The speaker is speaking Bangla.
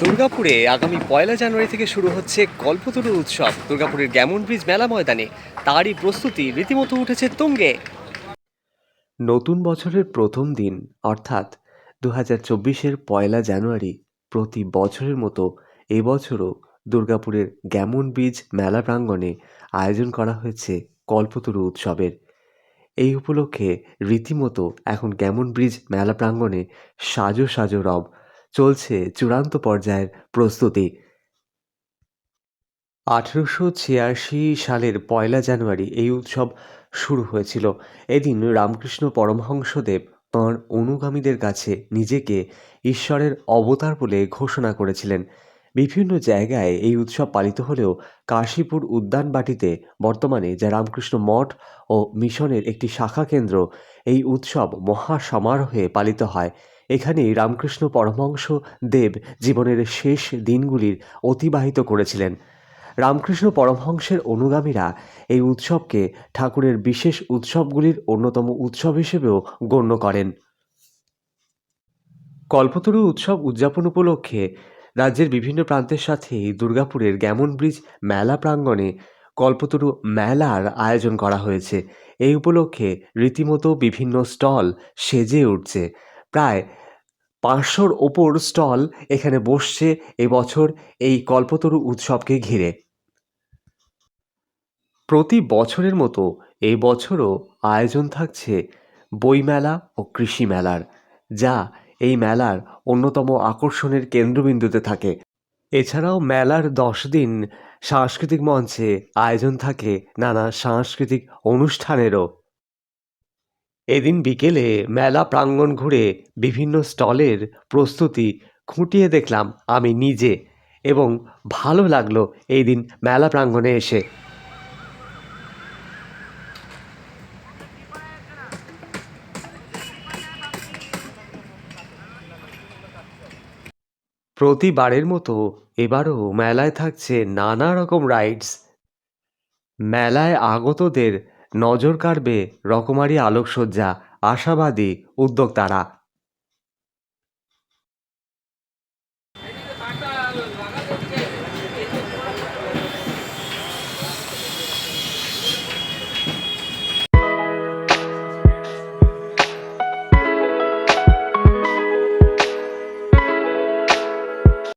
দুর্গাপুরে আগামী পয়লা জানুয়ারি থেকে শুরু হচ্ছে কল্পতরু উৎসব। দুর্গাপুরের গ্যামন ব্রিজ মেলা ময়দানে তারই প্রস্তুতি রীতিমতো উঠেছে তুঙ্গে। নতুন বছরের প্রথম দিন, অর্থাৎ দু হাজার চব্বিশের পয়লা জানুয়ারি প্রতি বছরের মতো এবছরও দুর্গাপুরের গ্যামন ব্রিজ মেলা প্রাঙ্গণে আয়োজন করা হয়েছে কল্পতরু উৎসবের। এই উপলক্ষে রীতিমতো এখন গ্যামন ব্রিজ মেলা প্রাঙ্গণে সাজো সাজো রব চলছে চূড়ান্ত পর্যায়ের প্রস্তুতি। আঠেরোশো ছিয়াশি সালের পয়লা জানুয়ারি এই উৎসব শুরু হয়েছিল। এদিন রামকৃষ্ণ পরমহংসদেব তাঁর অনুগামীদের কাছে নিজেকে ঈশ্বরের অবতার বলে ঘোষণা করেছিলেন। বিভিন্ন জায়গায় এই উৎসব পালিত হলেও কাশীপুর উদ্যানবাটিতে বর্তমানে যা রামকৃষ্ণ মঠ ও মিশনের একটি শাখা কেন্দ্র, এই উৎসব মহা সমারোহে পালিত হয়। এখানেই রামকৃষ্ণ পরমহংস দেব জীবনের শেষ দিনগুলির অতিবাহিত করেছিলেন। রামকৃষ্ণ পরমহংসের অনুগামীরা এই উৎসবকে ঠাকুরের বিশেষ উৎসবগুলির অন্যতম উৎসব হিসেবেও গণ্য করেন। কল্পতরু উৎসব উদযাপন উপলক্ষে রাজ্যের বিভিন্ন প্রান্তের সাথে দুর্গাপুরের গ্যামন ব্রিজ মেলা প্রাঙ্গণে কল্পতরু মেলার আয়োজন করা হয়েছে। এই উপলক্ষে রীতিমতো বিভিন্ন স্টল সেজে উঠছে। প্রায় পাঁচশোর ওপর স্টল এখানে বসছে এবছর এই কল্পতরু উৎসবকে ঘিরে। প্রতি বছরের মতো এই বছরও আয়োজন থাকছে বইমেলা ও কৃষি মেলার, যা এই মেলার অন্যতম আকর্ষণের কেন্দ্রবিন্দুতে থাকে। এছাড়াও মেলার দশ দিন সাংস্কৃতিক মঞ্চে আয়োজন থাকে নানা সাংস্কৃতিক অনুষ্ঠানেরও। এদিন বিকেলে মেলা প্রাঙ্গণ ঘুরে বিভিন্ন স্টলের প্রস্তুতি খুঁটিয়ে দেখলাম আমি নিজে এবং ভালো লাগল এই দিন মেলা প্রাঙ্গণে এসে। প্রতিবারের মতো এবারও মেলায় থাকছে নানা রকম রাইডস মেলায় আগতদের নজর কাড়বে রকমারি আলোকসজ্জা আশাবাদী উদ্যোক্তারা।